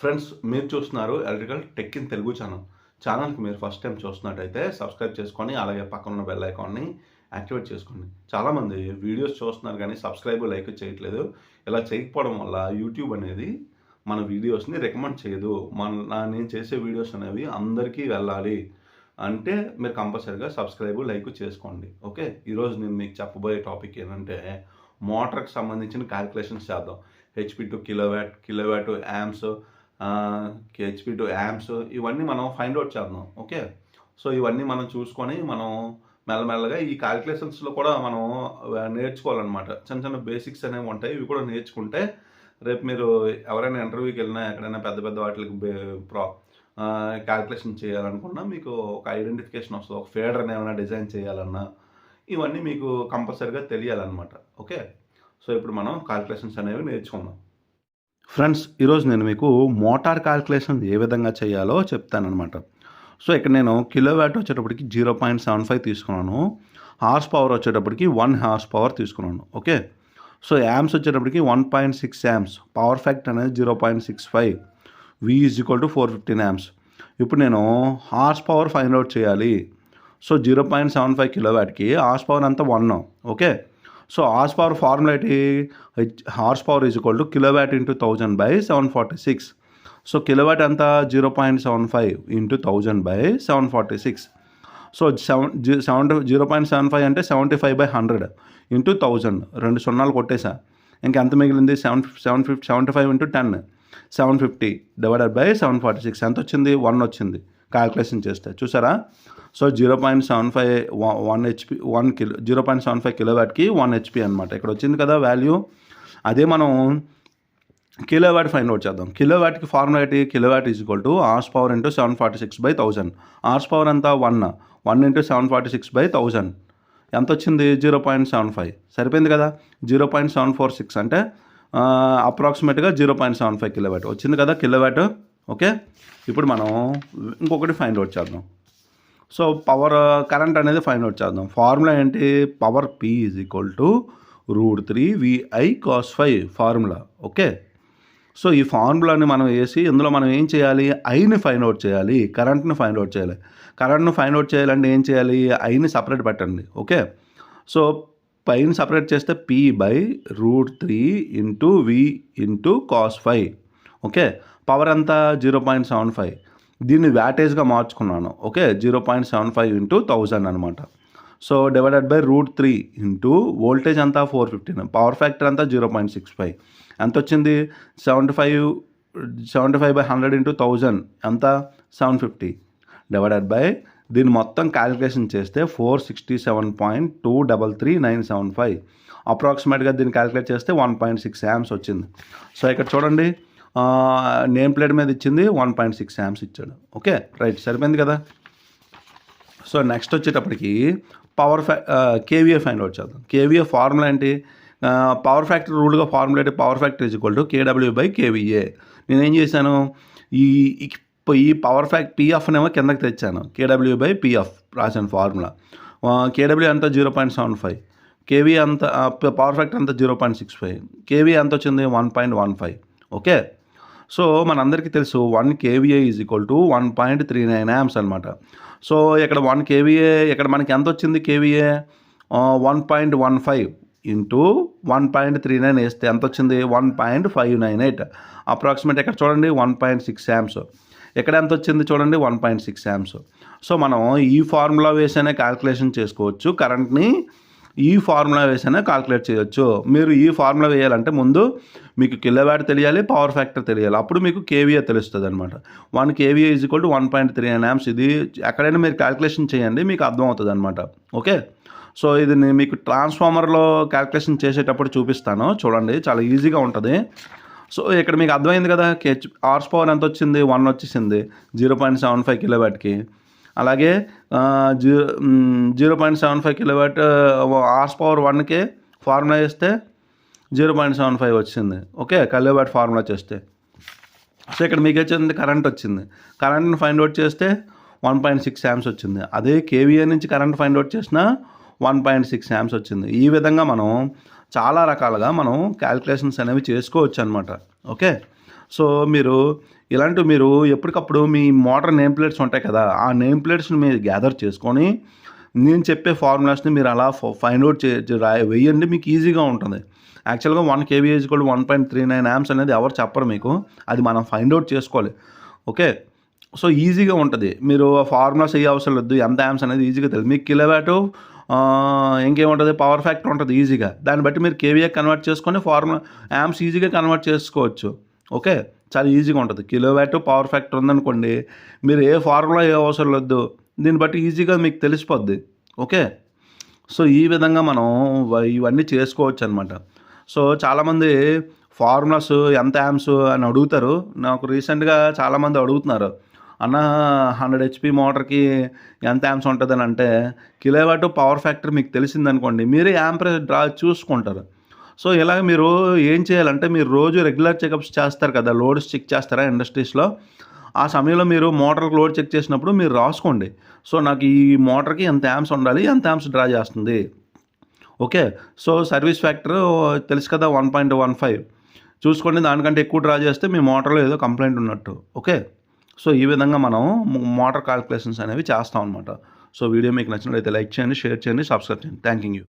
Friends మీరు చూస్తున్నారు electrical tech in Telugu channel. ఛానల్కి మీరు ఫస్ట్ టైం చూస్తున్నట్టయితే సబ్స్క్రైబ్ చేసుకొని అలాగే పక్కన ఉన్న బెల్ ఐకాన్ని యాక్టివేట్ చేసుకోండి. చాలామంది వీడియోస్ చూస్తున్నారు కానీ సబ్స్క్రైబ్ లైక్ చేయట్లేదు. ఇలా చేయకపోవడం వల్ల యూట్యూబ్ అనేది మన వీడియోస్ని రికమెండ్ చేయదు. మన నేను చేసే వీడియోస్ అనేవి అందరికీ వెళ్ళాలి అంటే మీరు కంపల్సరీగా సబ్స్క్రైబ్ లైక్ చేసుకోండి. ఓకే? ఈరోజు నేను మీకు చెప్పబోయే టాపిక్ ఏంటంటే మోటార్కి సంబంధించిన క్యాలిక్యులేషన్స్ చేద్దాం. HP to kilowatt kilowatt amps HP to amps ఇవన్నీ మనం ఫైండ్ అవుట్ చేద్దాం ఓకే సో ఇవన్నీ మనం చూసుకొని మనం మెల్లమెల్లగా ఈ క్యాల్కులేషన్స్లో కూడా మనం నేర్చుకోవాలన్నమాట. చిన్న చిన్న బేసిక్స్ అనేవి ఉంటాయి ఇవి కూడా నేర్చుకుంటే రేపు మీరు ఎవరైనా ఇంటర్వ్యూకి వెళ్ళినా ఎక్కడైనా పెద్ద పెద్ద వాటికి ప్రా క్యాల్కులేషన్ చేయాలనుకున్నా మీకు ఒక ఐడెంటిఫికేషన్ వస్తుంది ఒక ఫేడర్ని ఏమైనా డిజైన్ చేయాలన్నా ఇవన్నీ మీకు కంపల్సరీగా తెలియాలన్నమాట ఓకే సో ఇప్పుడు మనం క్యాల్కులేషన్స్ అనేవి నేర్చుకుందాం. ఫ్రెండ్స్ ఈరోజు నేను మీకు మోటార్ క్యాలిక్యులేషన్ ఏ విధంగా చేయాలో చెప్తానమాట సో ఇక్కడ నేను కిలోవాట్ వచ్చేటప్పటికి జీరో పాయింట్ సెవెన్ ఫైవ్ తీసుకున్నాను. హార్స్ పవర్ వచ్చేటప్పటికి వన్ హార్స్ పవర్ తీసుకున్నాను. ఓకే? సో యామ్స్ వచ్చేటప్పటికి one point six amps power fact అనేది zero point six five. V is equal to four fifteen amps ఇప్పుడు నేను హార్స్ పవర్ ఫైండ్ అవుట్ చేయాలి. So zero point seven five kilo వ్యాట్కి horse power అంతా one. Okay? So horse power formula ఏంటి horse power is equal to kilowatt into thousand by seven forty six so kilowatt అంతా zero point seven five into thousand by seven forty six so seven G seventy zero point seven five అంటే seventy five by hundred into thousand రెండు సున్నాలు కొట్టేసా. ఇంకెంత మిగిలింది? Seven seven fifty seventy five into ten seven fifty divided by seven forty six ఎంత వచ్చింది? One వచ్చింది. Calculation చేస్తే. చూసారా? So zero point seven five one HP one kilo zero point seven five కిలోవాట్కి one HP అనమాట ఇక్కడ వచ్చింది కదా value. అదే మనం కిలోవాట్ ఫైండ్ అవుట్ చేద్దాం. కిలోవాట్కి ఫార్ములా ఏంటి kilowatt is equal to horse power into seven forty six by thousand horse power అంతా one. One into seven forty six by thousand ఎంత వచ్చింది? Zero point seven five. సరిపోయింది కదా? Zero point seven four six అంటే అప్రాక్సిమేట్గా zero point seven five kilowatt. వచ్చింది కదా kilowatt? Okay? ఇప్పుడు మనం ఇంకొకటి ఫైండ్ అవుట్ చేద్దాం. సో పవర్ కరెంట్ అనేది ఫైండ్ అవుట్ చేద్దాం. ఫార్ములా ఏంటి? Power P is equal to root three VI cos five formula okay? So ఈ ఫార్ములాని మనం వేసి ఇందులో మనం ఏం చేయాలి? ఐని ఫైండ్ అవుట్ చేయాలి. కరెంట్ని ఫైండ్ అవుట్ చేయాలి. కరెంట్ను ఫైండ్ అవుట్ చేయాలంటే ఏం చేయాలి? ఐని సపరేట్ పెట్టండి. ఓకే? సో పైన సపరేట్ చేస్తే P by root three into V into cos five okay? Power అంతా జీరో పాయింట్ సెవెన్ ఫైవ్. దీన్ని వ్యాటేజ్గా మార్చుకున్నాను. Okay? Zero point seven five into thousand అనమాట so divided by root three into voltage అంతా four fifteen power factor అంతా zero point six five. ఎంత వచ్చింది seventy five seventy five by hundred into thousand ఎంత? Seven fifty. Divided by దీన్ని మొత్తం calculation చేస్తే four sixty seven point two double three nine seven five అప్రాక్సిమేట్గా దీన్ని calculate చేస్తే వన్ పాయింట్ సిక్స్ యామ్స్ వచ్చింది. సో ఇక్కడ చూడండి. నేమ్ ప్లేట్ మీద ఇచ్చింది వన్ పాయింట్ సిక్స్ యామ్స్ ఇచ్చాడు. ఓకే రైట్ సరిపోయింది కదా? సో నెక్స్ట్ వచ్చేటప్పటికి పవర్ ఫ్యా కేవీఏ ఫైండ్ అవుట్ చేద్దాం. కేవీఏ ఫార్ములా ఏంటి? Power factor రూల్గా formula power factory is equal to KW by KVA. నేనేం చేశాను? ఈ ఈ- పవర్ ఫ్యాక్ట్ పిఎఫ్నేమో కిందకి తెచ్చాను. కేడబ్ల్యూ బై పిఎఫ్ రాసిన ఫార్ములా. కేడబ్ల్యూ అంతా zero point seven five. KV అంత పవర్ ఫ్యాక్టర్ అంతా zero point six five. KV ఎంత వచ్చింది? One point one five. Okay? So మనందరికీ తెలుసు one KVA is equal to one point three nine amps అనమాట so ఇక్కడ one KVA ఇక్కడ మనకి ఎంత వచ్చింది KVA? One point one five into one point three nine వేస్తే ఎంత వచ్చింది? One point five nine eight. Approximate ఇక్కడ చూడండి? వన్ పాయింట్ సిక్స్ యామ్స్ ఇక్కడ ఎంత వచ్చింది చూడండి? One point six amps so మనం ఈ ఫార్ములా వేసైనా క్యాల్కులేషన్ చేసుకోవచ్చు. కరెంట్ని ఈ ఫార్ములా వేసైనా కాల్కులేట్ చేయొచ్చు. మీరు ఈ ఫార్ములా వేయాలంటే ముందు మీకు కిలోవాట్ తెలియాలి పవర్ ఫ్యాక్టర్ తెలియాలి. అప్పుడు మీకు కేవీఏ తెలుస్తుంది అనమాట one KVA is equal to one point three nine amps ఇది ఎక్కడైనా మీరు క్యాల్కులేషన్ చేయండి మీకు అర్థమవుతుంది అనమాట ఓకే? సో ఇది నేను మీకు ట్రాన్స్ఫార్మర్లో క్యాల్కులేషన్ చేసేటప్పుడు చూపిస్తాను. చూడండి చాలా ఈజీగా ఉంటుంది. సో ఇక్కడ మీకు అర్థమైంది కదా కేచ్ ఆర్స్ పవర్ ఎంత వచ్చింది వన్ వచ్చేసింది. జీరో పాయింట్ సెవెన్ ఫైవ్ కిలోవాట్కి. అలాగే G zero point seven five kilowatt horse power one K formula వేస్తే జీరో పాయింట్ సెవెన్ ఫైవ్ వచ్చింది. ఓకే కిలోవాట్ ఫార్ములా చేస్తే. సో ఇక్కడ మీకు వచ్చింది కరెంట్ వచ్చింది కరెంట్ని ఫైండ్ అవుట్ చేస్తే వన్ పాయింట్ సిక్స్ యామ్స్ వచ్చింది. అదే కేవీఏ నుంచి కరెంట్ ఫైండ్ అవుట్ చేసినా వన్ పాయింట్ సిక్స్ శామ్స్ వచ్చింది. ఈ విధంగా మనం చాలా రకాలుగా మనం క్యాల్కులేషన్స్ అనేవి చేసుకోవచ్చు అనమాట ఓకే? సో మీరు ఇలాంటివి మీరు ఎప్పటికప్పుడు మీ మోటార్ నేమ్ ప్లేట్స్ ఉంటాయి కదా ఆ నేమ్ ప్లేట్స్ని మీరు గ్యాదర్ చేసుకొని నేను చెప్పే ఫార్ములాస్ని మీరు అలా ఫైండ్ అవుట్ చే రాయ వేయండి మీకు ఈజీగా ఉంటుంది. యాక్చువల్గా వన్ కేవీఏజ్ కూడా one point three nine amps అనేది ఎవరు చెప్పరు మీకు అది మనం ఫైండ్ అవుట్ చేసుకోవాలి. ఓకే సో ఈజీగా ఉంటుంది. మీరు ఫార్ములాస్ ఏ అవసరం లేదు ఎంత యామ్స్ అనేది ఈజీగా తెలియదు. మీకు కిలోవాట్ ఇంకేముంటుంది? పవర్ ఫ్యాక్టర్ ఉంటుంది ఈజీగా దాన్ని బట్టి మీరు కేవీఏ కన్వర్ట్ చేసుకొని ఫార్ములా యామ్స్ ఈజీగా కన్వర్ట్ చేసుకోవచ్చు. ఓకే చాలా ఈజీగా ఉంటుంది. కిలోవాట్ పవర్ ఫ్యాక్టర్ ఉందనుకోండి మీరు ఏ ఫార్ములా ఏ అవసరం లేదు. దీన్ని బట్టి ఈజీగా మీకు తెలిసిపోద్ది. ఓకే? సో ఈ విధంగా మనం ఇవన్నీ చేసుకోవచ్చు అనమాట సో చాలామంది ఫార్ములాస్ ఎంత యామ్స్ అని అడుగుతారు. నాకు రీసెంట్గా చాలామంది అడుగుతున్నారు. అన్న హండ్రెడ్ హెచ్పి మోటార్కి ఎంత యామ్స్ ఉంటుందని అంటే కిలోవాట్ పవర్ ఫ్యాక్టర్ మీకు తెలిసిందనుకోండి మీరే యాంప్రెస్ డ్రా చూసుకుంటారు. సో ఇలాగ మీరు ఏం చేయాలంటే మీరు రోజు రెగ్యులర్ చెకప్స్ చేస్తారు కదా లోడ్స్ చెక్ చేస్తారా ఇండస్ట్రీస్లో? ఆ సమయంలో మీరు మోటార్కి లోడ్ చెక్ చేసినప్పుడు మీరు రాసుకోండి. సో నాకు ఈ మోటార్కి ఎంత యామ్స్ ఉండాలి ఎంత యామ్స్ డ్రా చేస్తుంది. ఓకే? సో సర్వీస్ ఫ్యాక్టర్ తెలుసు కదా వన్ పాయింట్ వన్ ఫైవ్. చూసుకోండి దానికంటే ఎక్కువ డ్రా చేస్తే మీ మోటార్లో ఏదో కంప్లైంట్ ఉన్నట్టు. ఓకే? సో ఈ విధంగా మనం మోటార్ క్యాల్కులేషన్స్ అనేవి చేస్తాం అనమాట సో వీడియో మీకు నచ్చినట్లయితే లైక్ చేయండి షేర్ చేయండి సబ్స్క్రైబ్ చేయండి. Thank you.